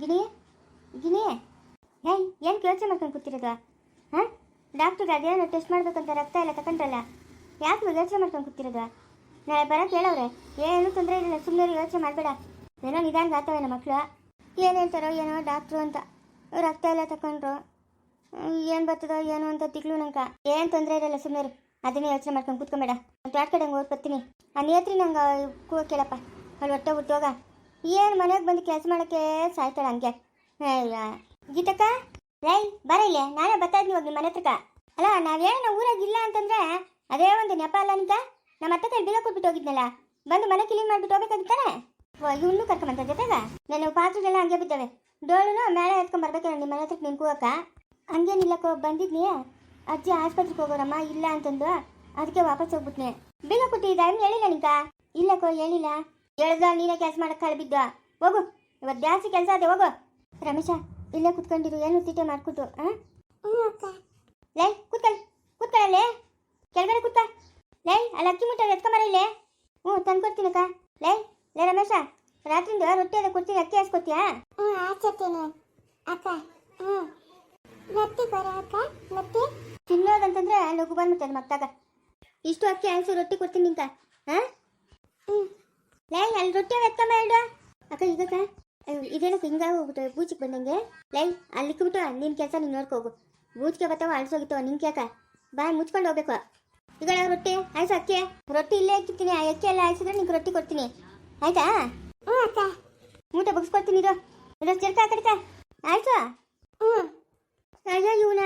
ಗಿಣಿ ಗಿಣಿ ಏಯ್, ಏನು ಯೋಚನೆ ಮಾಡ್ಕೊಂಡು ಕೂತಿರೋದ? ಹಾಂ? ಡಾಕ್ಟ್ರಿಗೆ ಅದೇನೋ ಟೆಸ್ಟ್ ಮಾಡ್ಬೇಕಂತ ರಕ್ತ ಎಲ್ಲ ತಗೊಂಡ್ರಲ್ಲ ಯಾಕೆ ಯೋಚನೆ ಮಾಡ್ಕೊಂಡು ಕೂತಿರೋದ? ನಾಳೆ ಬರೋಕೆ ಹೇಳವ್ರೆ. ಏನು ತೊಂದರೆ ಇಲ್ಲ ಸುಮ್ಮನೆ ಯೋಚನೆ ಮಾಡಬೇಡ. ಏನೋ ನಿಧಾನ ಆಗ್ತವೆ ನಮ್ಮ ಮಕ್ಕಳು ಏನು ಏನೋ ಡಾಕ್ಟ್ರು ಅಂತ. ರಕ್ತ ಎಲ್ಲ ತಗೊಂಡ್ರು. ಏನು ಬರ್ತದೋ ಏನೋ ಅಂತ ತಿಳು ನಂಗೆ. ಏನು ತೊಂದರೆ ಇರಲ್ಲ ಸುಮ್ಮನೆ ಅದನ್ನೇ ಯೋಚನೆ ಮಾಡ್ಕೊಂಡು ಕೂತ್ಕೊಂಬೇಡ. ತ್ವಾಟ ಕಡೆ ಓದ್ ಬರ್ತೀನಿ ಆ ನೇತ್ರಿ ನಂಗೆ ಕೇಳಪ್ಪ. ಅಲ್ಲಿ ಹೊಟ್ಟೆ ಹುಟ್ಟೋಗ ಏನು ಮನೆಗೆ ಬಂದು ಕೆಲಸ ಮಾಡೋಕ್ಕೆ ಸಾಯ್ತಾಳೆ ಹಂಗೆ? ಗೀತಕ್ಕ? ರೈ ಬರ ಇಲ್ಲೇ. ನಾನೇ ಬರ್ತಾ ಇದ್ದೀನಿ ನಿಮ್ಮ ಮನೆ ಹತ್ರಕ್ಕ. ಅಲ್ಲ ನಾವೇನು ಊರಾಗ ಇಲ್ಲ ಅಂತಂದ್ರೆ ಅದೇ ಒಂದು ನೆಪ ಅಲ್ಲ ಅಂತ ನಮ್ಮ ಅತ್ತೆ ಕೈ ಬೀಗ ಕೊಟ್ಬಿಟ್ಟು ಹೋಗಿದ್ನಲ್ಲ. ಬಂದು ಮನೆ ಕ್ಲೀನ್ ಮಾಡ್ಬಿಟ್ಟು ಹೋಗ್ಬೇಕಾಗಿತ್ತಾನೆ ಇವನ್ನೂ ಕರ್ಕೊಂಬಂತ ಜೊತೆಗ? ನಾನು ಪಾತ್ರೆಗೆಲ್ಲ ಹಂಗೆ ಬಿದ್ದಾವೆ. ಡೋಳುನು ಮೇಲೆ ಎತ್ಕೊಂಡು ನಿಮ್ಮ ಮನೆ ಹತ್ರಕ್ಕೆ ನಿನ್ಗೆ ಕೂಗಕ್ಕ ಹಂಗೇನಿಲ್ಲಕ್ಕೋ, ಬಂದಿದ್ನಿ. ಅಜ್ಜಿ ಆಸ್ಪತ್ರೆಗೆ ಹೋಗೋರಮ್ಮ, ಇಲ್ಲ ಅಂತಂದು ಅದಕ್ಕೆ ವಾಪಸ್ ಹೋಗ್ಬಿಟ್ನೆ. ಬೀಗ ಕೊಟ್ಟಿದ್ದ ಹೇಳಿಲ್ಲ ನಿಂಕ ಇಲ್ಲಕ್ಕೋ, ಹೇಳಿಲ್ಲ. ಹೇಳ್ದ ನೀನೇ ಕೆಲಸ ಮಾಡಕ್ಕೆ ಕಳ್ಬಿದ್ದ ಹೋಗು ಇವತ್ತು ಜಾಸ್ತಿ ಕೆಲಸ ಅದೇ ಹೋಗು. ರಮೇಶ ಇಲ್ಲೇ ಕುತ್ಕೊಂಡಿರು ಏನು ತೀಟೆ ಮಾಡ್ಕೊಟ್ಟು ಹಾಂ ಲೈ ಕೂತ್ಕೊಳ್ಳಿ ಕೂತ್ಕೊಳ್ಳಲ್ಲೇ ಕೆಳಗಡೆ ಕೂತ ಲೈ ಅಲ್ಲಿ ಅಕ್ಕಿ ಮುಟ್ಟ ಎತ್ಕೊಂಬರ ಇಲ್ಲೇ. ಹ್ಞೂ ತಂದ್ಕೊಡ್ತೀನಕ್ಕ ಲೈ ಲೇ ರಮೇಶ ರಾತ್ರಿಂದ ರೊಟ್ಟಿ ಅದ ಕೊಡ್ತೀನಿ ಅಕ್ಕಿ ಹಾಸ್ಕೊತೀಯಾ? ಹ್ಞೂ ಹಾಸ್ಕೊತೀನಿ. ಅಕ್ಕ ಹ್ಞೂ. ರೊಟ್ಟಿ ಬರ ಅಕ್ಕ ಮತ್ತೆ? ತಿನ್ನೋದಂತಂದ್ರೆ ಲಘು ಬಂದ್ಬಿಟ್ಟೆ ಮತ್ತಾಗ. ಇಷ್ಟು ಅಕ್ಕಿ ಹಾಕ್ಸಿ ರೊಟ್ಟಿ ಕೊಡ್ತೀನಿ ನಿಂತ ಹಾಂ ಹ್ಞೂ ಲೈ ಅಲ್ಲಿ ರೊಟ್ಟಿ ವ್ಯಕ್ತ ಮಾಡ ಅಕ್ಕ ಈಗಕ್ಕ ಇದೇನಕ್ಕೆ ಹಿಂಗಾಗಿ ಹೋಗ್ಬಿಟ್ಟು ಬೂಚಿಗೆ ಬಂದಂಗೆ? ಲೈ ಅಲ್ಲಿ ಕುಬಿಟ್ಟು ನಿನ್ನ ಕೆಲಸ ನೀನು ನೋಡ್ಕೋಗು ಬೂಚಿಗೆ ಬರ್ತಾವ ಅಳಿಸೋಗಿತ್ತವ ನಿನ್ ಕ್ಯಾಕ ಬಾಯ್ ಮುಚ್ಕೊಂಡು ಹೋಗ್ಬೇಕು. ಈಗ ರೊಟ್ಟಿ? ಆಯ್ಸು ಅಕ್ಕಿ. ರೊಟ್ಟಿ ಇಲ್ಲೇ ಇಕ್ಕಿರ್ತೀನಿ ಆ ಅಕ್ಕಿ ಎಲ್ಲ ಆಯ್ಸಿದ್ರೆ ನಿಂಗೆ ರೊಟ್ಟಿ ಕೊಡ್ತೀನಿ. ಆಯ್ತಾ? ಹ್ಞೂ ಅಕ್ಕ. ಮೂಟೆ ಬಗ್ಸ್ಕೊಡ್ತೀನಿ ಇದು ಇದು ಚಿರ್ಕ ಕಡಿಕ. ಆಯ್ತು ಹ್ಞೂ. ಅಯ್ಯೋ ಇವನ.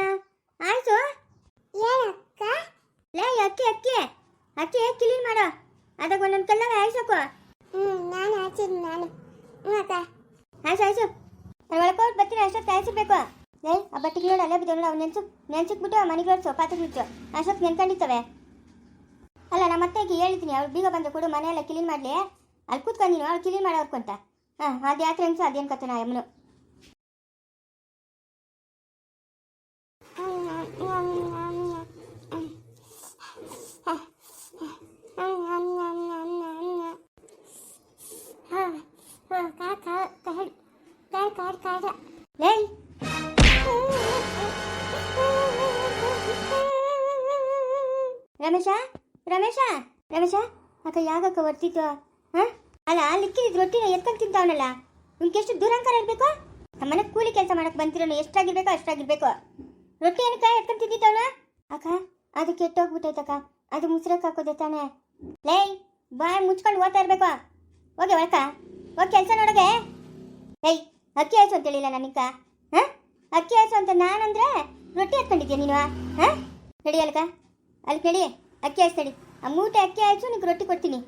ಆಯ್ತು ಏನಕ್ಕ? ಲೇ ಅಕ್ಕಿ ಅಕ್ಕಿ. ಅಕ್ಕಿ ಕ್ಲೀನ್ ಮಾಡೋ. ಅದಕ್ಕೆ ಒಂದೊಂದು ಕಲ್ಲಾಗ ಆಯ್ಸೋಕು. ಹ್ಞೂ ನಾನು. ನಾನು ಹ್ಞೂ ಅಕ್ಕ ಆಯ್ಸು ಆಯ್ಸು ಒಳಕೋಟ್ ಬರ್ತೀನಿ ಅಷ್ಟೊತ್ತು ಆಯ್ಸಿರ್ಬೇಕು ಲೇ ಆ ಬಟ್ಟೆಗೆ ನೋಡು ಅಲ್ಲೇ ಬಿದ್ದು ಅವ್ನು ನೆನ್ಸು ನೆನ್ಸಿಕ್ಬಿಟ್ಟು ಮನೆಗೆ ಓಡಿಸು ಪಾತ್ರೆ ಬಿಚ್ಚು ಅಷ್ಟೊತ್ತು ನೆನ್ಕೊಂಡಿರ್ತವೆ ಅಲ್ಲ, ನಮ್ಮ ಅತ್ತೆಗೆ ಹೇಳಿದ್ದೀನಿ, ಅವ್ಳು ಬೀಗ ಬಂದು ಕೊಡು, ಮನೆಯೆಲ್ಲ ಕ್ಲೀನ್ ಮಾಡಲಿ. ಅಲ್ಲಿ ಕೂತ್ಕೊಂಡಿನಿ ಅವ್ಳು ಕ್ಲೀನ್ ಮಾಡೋರ್ಕು ಅಂತ. ಹಾಂ, ಅದು ಯಾತ್ರೆ ಅನ್ಸು ಅದೇನು ಕತೆ ನಾ ಯಮ್ಮನು ಲೇ ರಮೇಶ ರಮೇಶ ರಮೇಶ ಅಕ್ಕ ಯಾಕಕ್ಕ ಬರ್ತಿತ್ತು ಹಾ? ಅಲ್ಲ ಲಿಕ್ಕಿದ ರೊಟ್ಟಿನ ಎತ್ಕೊಂಡು ತಿಂತಾವನಲ್ಲ ನಿಮ್ಗೆ ಎಷ್ಟು ದೂರಾಂಕಾರ ಇರಬೇಕು? ನಮ್ಮನೆ ಕೂಲಿ ಕೆಲಸ ಮಾಡಕ್ ಬಂತಿರೋನು ಎಷ್ಟಾಗಿರ್ಬೇಕು ಅಷ್ಟಾಗಿರ್ಬೇಕು. ರೊಟ್ಟಿ ಏನಕ್ಕ ಎತ್ಕೊಂಡು ತಿಂದಿದ್ದವನ? ಅಕ್ಕ, ಅದು ಕೆಟ್ಟೋಗ್ಬಿಟ್ಟೈತಕ್ಕ. ಅದು ಮುಸ್ರಕ್ಕೆ ಹಾಕೋದೆ ತಾನೆ. ಲೇ ಬಾಯ್ ಮುಚ್ಕೊಂಡು ಓದ್ತಾ ಇರ್ಬೇಕು. ಹೋಗಿ ಒಳಕ. ಹೋಗಿ ಕೆಲಸ ನೋಡೋಗೆ. ಏಯ್ ಅಕ್ಕಿ ಹಾಯ್ಸು ಅಂತ ಹೇಳಿಲ್ಲ ನನಿಕ ಹಾ? ಅಕ್ಕಿ ಹಾಯ್ಸು ಅಂತ ನಾನಂದ್ರೆ ರೊಟ್ಟಿ ಹಾಕೊಂಡಿದ್ಯಾ ನೀನು? ಹಾ? ನಡಿ ಅಲ್ಕ. ಅಲ್ಲಿ ನಡಿ. ಅಕ್ಕಿ ಹಾಯ್ಸ್ತಡಿ ಆ ಮೂಟೆ ಅಕ್ಕಿ ಹಾಯ್ಸು, ನಿಂಗೆ ರೊಟ್ಟಿ ಕೊಡ್ತೀನಿ.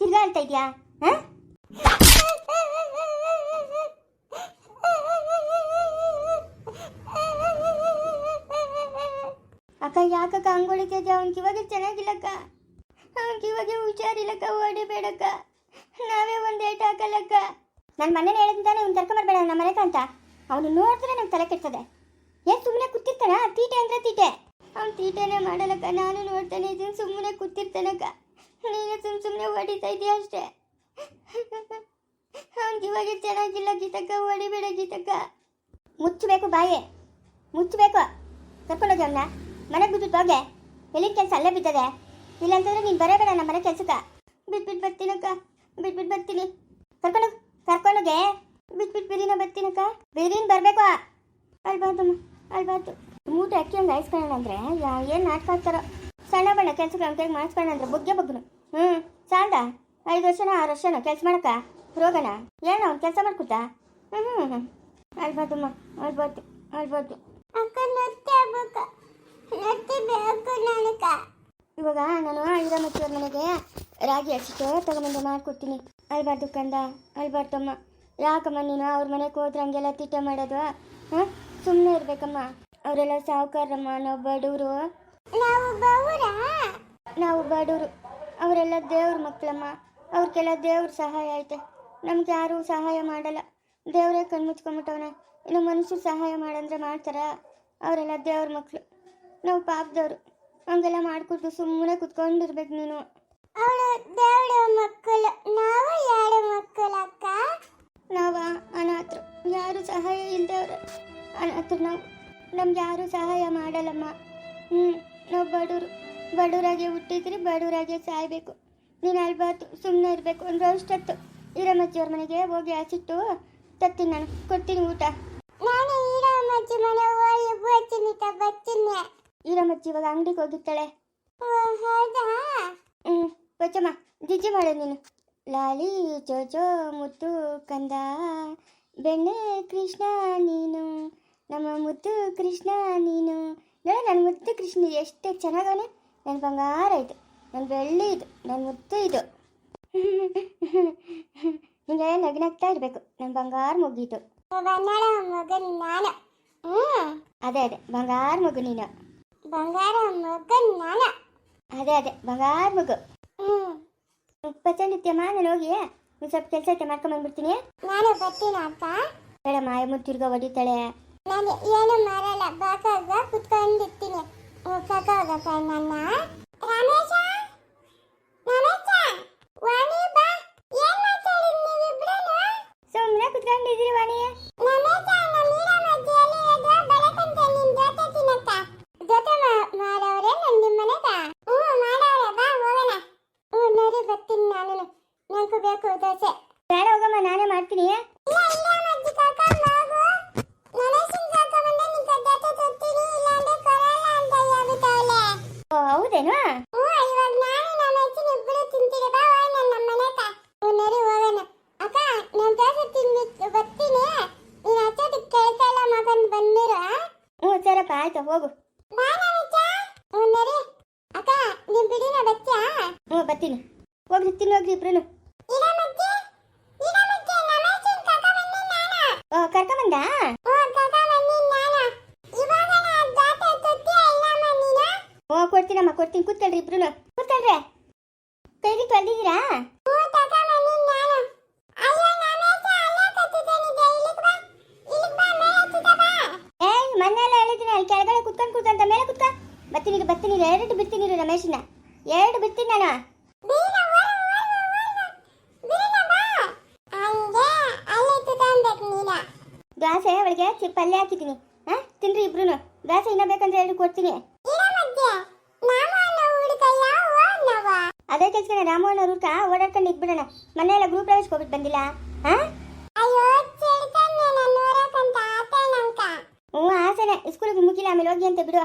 ತಿರ್ಗಾ ಇದೆಯಾ? ಹಾ? ಯಾಕಕ್ಕ ಹಂಗೊಳಿತಿದ್ಯ ಅವನ್ ಇವಾಗ ಚೆನ್ನಾಗಿಲ್ಲಕ್ಕ. ಅವನ್ ಇವಾಗ ಹುಷಾರಿಲ್ಲಕ್ಕ ಹೊಡಿಬೇಡಕ್ಕ ನಾವೇ ಒಂದು ಏಟ್ ಹಾಕಲ್ಲಕ್ಕ. ನನ್ನ ಮನೇಲಿ ಹೇಳಿದ್ದಾನೆ ಇವ್ನು ಕರ್ಕೊಂಬರ್ಬೇಡ ನಮ್ಮ ಮನೆಗೆ ಅಂತ ಅವನು ನೋಡಿದ್ರೆ ನಂಗೆ ತಲೆ ಕೆಡ್ತದೆ. ಏನು ಸುಮ್ಮನೆ ಕೂತಿರ್ತಾನ ತೀಟೆ ಅಂದ್ರೆ ತೀಟೆ. ಅವ್ನು ತೀಟೆನೇ ಮಾಡಲ್ಲಕ್ಕ, ನಾನು ನೋಡ್ತಾನೆ ಇದೀನಿ ಸುಮ್ಮನೆ ಕೂತಿರ್ತಾನಕ್ಕ. ನೀನು ಸುಮ್ಮ ಸುಮ್ಮನೆ ಹೊಡಿತಾ ಇದೀಯ ಅಷ್ಟೇ? ಅವ್ನಿಗೆ ಇವಾಗ ಚೆನ್ನಾಗಿಲ್ಲ ಗೀತಕ್ಕ ಹೊಡಿಬೇಡ ಗೀತಕ್ಕ. ಮುಚ್ಚಬೇಕು ಬಾಯೇ. ಮುಚ್ಚಬೇಕು. ಕರ್ಕೊಂಡೋಗಿ ಅವನ್ನ ಮನೆಗೆ ಬಿಟ್ಬಿಟ್ಟು ಹೋಗೆ. ಎಲ್ಲಿ ಕೆಲಸ ಅಲ್ಲೇ ಬಿದ್ದದೆ. ಇಲ್ಲಾಂತಂದ್ರೆ ನೀನು ಬರಬೇಡ ನಮ್ಮ ಮನೆ ಕೆಲಸಕ್ಕೆ. ಬಿಟ್ ಬರ್ತೀನಕ್ಕ. ಬಿಟ್ಬಿಟ್ಟು ಬರ್ತೀನಿ. ಕರ್ಕೊಂಡು ಕರ್ಕೊಂಡೋಗೆ ಬಿಟ್ ಬಿರಿನ ಬರ್ತೀನಕ್ಕ. ಬಿರಿನ ಬರಬೇಕು. ಅಲ್ಬಾರ್ದಮ್ಮ ಅಲ್ಬಾರ್ದು ಮೂಟೆ ಅಕ್ಕಿ ಹಂಗೆ ಹಾಯಿಸ್ಕೊಳ್ಳೋಣ ಅಂದರೆ ಏನು ನಾಟಕ ಆಗ್ತಾರೋ ಸಣ್ಣ ಬಣ್ಣ ಕೆಲ್ಸಕ್ಕೆ ಅವ್ನ ಕೈಗೆ ಅಂದ್ರೆ ಬುಗ್ಗೆ ಬಗ್ಗನು. ಹ್ಞೂ ಸಾಲ್ದ? ಐದು ವರ್ಷನ, ಆರು ವರ್ಷನ ಕೆಲಸ ಮಾಡಕ್ಕ? ಹೋಗೋಣ ಏನು ಅವ್ನು ಕೆಲಸ ಮಾಡ್ಕೊತಾ? ಹ್ಞೂ ಹ್ಞೂ ಹ್ಞೂ ಅಲ್ಬಾರ್ದಮ್ಮ ಅಲ್ಬಾರ್ದು ಅಲ್ಬಾರ್ದು ಅಕ್ಕ ಇವಾಗ ನಾನು ಐರಮತ್ತಿಯವ್ರ ಮನೆಗೆ ರಾಗಿ ಹಸಿಟ್ಟು ತಗೊಂಬಂದು ಮಾಡ್ಕೊಡ್ತೀನಿ. ಅಲ್ಬಾರ್ದು ಕಂದ ಅಲ್ಬಾರ್ದಮ್ಮ ಯಾಕಮ್ಮ ನೀನು ಅವ್ರ ಮನೆಗೆ ಹೋದ್ರೆ ಹಂಗೆಲ್ಲ ತಿಟ್ಟ ಮಾಡೋದು ಹಾಂ? ಸುಮ್ಮನೆ ಇರ್ಬೇಕಮ್ಮ. ಅವರೆಲ್ಲ ಸಾವುಕಾರಮ್ಮ ನಾವು ಬಡವರು. ನಾವು ಬಡವರು? ಅವರೆಲ್ಲ ದೇವ್ರ ಮಕ್ಕಳಮ್ಮ. ಅವ್ರಿಗೆಲ್ಲ ದೇವ್ರ ಸಹಾಯ ಐತೆ. ನಮ್ಗೆ ಯಾರೂ ಸಹಾಯ ಮಾಡಲ್ಲ. ದೇವರೇ ಕಣ್ಮುಚ್ಕೊಂಬಿಟ್ಟವನೆ ಇನ್ನು ಮನುಷ್ಯರು ಸಹಾಯ ಮಾಡಂದ್ರೆ ಮಾಡ್ತಾರ? ಅವರೆಲ್ಲ ದೇವ್ರ ಮಕ್ಕಳು ನಾವು ಪಾಪದವ್ರು. ಹಂಗೆಲ್ಲ ಮಾಡಿಕೊಟ್ಟು ಸುಮ್ಮನೆ ಕುತ್ಕೊಂಡಿರ್ಬೇಕು ನೀನು. ಅವಳು ದೇವಳ ಮಕ್ಕಳು. ನಾವು ಎರಡು ಮಕ್ಕಳು ಅಕ್ಕ? ನಾವ ಅನಾಥರು. ಯಾರು ಸಹಾಯ ಇಲ್ದವ್ರು. ಅನಾಥರು ನಾವು. ನಮ್ಗೆ ಯಾರು ಸಹಾಯ ಮಾಡಲ್ಲಮ್ಮ. ಹ್ಞೂ ನಾವು ಬಡವರು. ಬಡವರಾಗೆ ಹುಟ್ಟಿದ್ರೆ ಬಡವರಾಗೆ ಸಾಯ್ಬೇಕು. ನೀನು ಅಳ್ಬಾರ್ದು ಸುಮ್ಮನೆ ಇರಬೇಕು. ಅಂದ್ರೆ ಅಷ್ಟೊತ್ತು. ಈರಮ್ಮಜ್ಜಿಯವ್ರ ಮನೆಗೆ ಹೋಗಿ ಹಸಿಟ್ಟು ತತ್ತೀನಿ ನಾನು. ಕೊಡ್ತೀನಿ ಊಟ. ನಾನು ಈರಮ್ಮಜ್ಜಿ ಮಜ್ಜಿ ಮನೆ ಹೋಗಿ ಬರ್ತೀನಿ ಬರ್ತೀನಿ. ಈರಮ್ಮಜ್ಜಿ ಇವಾಗ ಅಂಗಡಿಗೆ ಹೋಗಿರ್ತಾಳೆ. ಹ್ಞೂ ಬಚ್ಚಮ್ಮ ಜಿಜ್ಜಿ ಮಾಡು ನೀನು. ಲಾಲಿ ಚೋಚೋ ಮುತ್ತು ಕಂದ ಬೆಣ್ಣೆ ಕೃಷ್ಣ ನೀನು. ನಮ್ಮ ಮುದ್ದು ಕೃಷ್ಣ ನೀನು. ನೋಡ ನನ್ನ ಮುದ್ದು ಕೃಷ್ಣ ಎಷ್ಟು ಚೆನ್ನಾಗವನೆ. ನನ್ನ ಬಂಗಾರ ಇದು ನನ್ನ ಬೆಳ್ಳಿ ಇದು ನನ್ನ ಮುದ್ದು ಇದು. ಹಿಂಗೆ ನಗ್ನಾಗ್ತಾ ಇರಬೇಕು ನನ್ನ ಬಂಗಾರ ಮುಗೀತು ಮಗನ್ ನಾನು ಅದೇ ಅದೇ ಬಂಗಾರ ಮಗು ನೀನು. ಬಂಗಾರ ಮಗ ನಾನ. ಅದೇ ಅದೇ ಬಂಗಾರ ಮಗು. ಹ್ಮ್. ಪಚಂಡಿತ್ಯಮ್ಮ ನಾನು ಹೋಗಿ ಒಂದು ಸ್ವಲ್ಪ ಕೆಲಸ ಐತೆ ಮಾಡ್ಕೊಂಬಂದ್ಬಿಡ್ತೀನಿ ನಾನು ಬರ್ತೀನಿ ಅಕ್ಕ. ಬೇಡ ಮಾಯಮ್ಮ ತಿರ್ಗಾ ಹೊಡಿತಾಳೆ. ನಾನು ಏನು ಮಾಡಲ್ಲ ಬಾಕಾಗ ಕುತ್ಕೊಂಡಿರ್ತೀನಿ. ಕಕ್ಕಾಗಕ್ಕ ನನ್ನ. ರಮೇಶ? ರಮೇಶ? ವಾಣಿ ಬಾ. ಏನ್ ಮಾತಾಡಿದ್ ನೀವಿಬ್ರು? ಸುಮ್ಮನೆ ಕುತ್ಕೊಂಡಿದ್ದೀರಿ ವಾಣಿ ರಮೇಶ ನಮ್ಮ ನೀರಮಜ್ಜಿಯಲ್ಲಿ ಎದುರು ಬೆಳಕಂತ ನಿನ್ ಜೊತೆ ತಿನ್ನಕ್ಕ ಜೊತೆ ಮಾ- ಮಾಡವ್ರೆ ನನ್ ನಿಮ್ ಮನೆಗ ಹ್ಞೂ ಮಾಡವ್ರೆ ಬಾ ಹೋಗೋಣ ಹ್ಞೂ ನೋಡಿ ಬರ್ತೀನಿ ನಾನು ನಂಗೂ ಬೇಕು ದೋಸೆ ಬೇಡ ಹೋಗಮ್ಮ ನಾನೇ ಮಾಡ್ತೀನಿ ಇಲ್ಲ ಇಲ್ಲ ಮಜ್ಜಿ ಕಾಕ ಮಾಗು ನನಸಿನ ಕಾಕ ಬಂದೆ ನಿನ್ ಜೊತೆ ತರ್ತೀನಿ ಇಲ್ಲ ಅಂದ್ರೆ ಕೊರಲ್ಲ ಅಂತ ಹೇಳ್ಬಿಟ್ಟವಳೆ ಓ ಹೌದೇನು ಹ್ಞೂ ಇವಾಗ ನಾನು ನಮ್ಮ ಅಜ್ಜಿನ ಇಬ್ರು ತಿಂತೀರಿ ಬಾ ಹೋಯ್ ನನ್ನ ಮನೆಗ ಹ್ಞೂ ನಡಿ ಹೋಗೋಣ ಅಕ್ಕ ನಾನು ದೋಸೆ ತಿನ್ಬಿಟ್ಟು ಬರ್ತೀನಿ ನೀನು ಹಚ್ಚೋದು ಕೇಳ್ಕಲ್ಲ ಮಗನ್ ಬಂದಿರು ಹ್ಞೂ ಸರಪ್ಪ ಆಯ್ತು, ಹೋಗು. ಅಕ್ಕ ನೀನ್ ಬಿಡಿನ ಬಚ್ಚಾ ಹ್ಞೂ, ಬರ್ತೀನಿ. ಹೋಗ್ರಿ ತಿನ್ನೋಗ್ರಿ ಇಬ್ರು ಓ ಕರ್ಕೊಂಬಂದ ಓ, ಕೊಡ್ತೀನಮ್ಮ, ಕೊಡ್ತೀನಿ. ಕೂತ್ಕೊಳ್ರಿ ಇಬ್ರು ಕೂತ್ಕೊಳ್ರಿ. ಕೈಗೆ ತೊಳೆದಿದ್ದೀರಾ ಹ್ಞೂ ಕಾಕ ಬಂದೆ ನಾನು ಅಯ್ಯೋ ನಮಸ್ತೆ ಅಲ್ಲೇ ಕತ್ತಿದ್ದೇನಿದೆ ಇಲ್ಲಿಗೆ ಬಾ ಇಲ್ಲಿಗೆ ಬಾ ಮೇಲೆ ಹತ್ತುತ್ತ ಬಾ ಏಯ್ ಮನೆಯಲ್ಲ ಹೇಳಿದ್ದೀನಿ ಅಲ್ಲಿ ಕೆಳಗಡೆ ಕುತ್ಕೊಂಡು ಕೂತ್ಕೊಂತ ಮೇಲೆ ಕುತ್ಕ. ಬರ್ತೀನಿ ಈಗ ಎರಡು ಬಿಡ್ತೀನಿ ಇರು ರಮೇಶನ್ನ ಎರಡು ಬಿಡ್ತೀನಿ ನಾನು. ದೋಸೆ ಅವಳಿಗೆ ಪಲ್ಯ ಹಾಕಿದ್ದೀನಿ. ಹಾ ತಿನ್ರಿ ಇಬ್ರು ದೋಸೆ ಇನ್ನೂ ಬೇಕಂದ್ರೆ ಎರಡು ಕೊಡ್ತೀನಿ. ಅದೇ ಕೆಲ್ಸಕ್ಕೆ ರಾಮೋಹನ್ ಅವ್ರ ಓಡಾಡ್ಕೊಂಡು ಇದ್ಬಿಡೋಣ ಮನೆಯೆಲ್ಲ ಗ್ರೂಪ್ ಪ್ರವೇಶಕ್ಕೆ ಹೋಗ್ಬಿಟ್ಟು ಬಂದಿಲ್ಲ. ಹಾಂ? ಆಮೇಲೆ ಹೋಗಿ ಅಂತ ಬಿಡು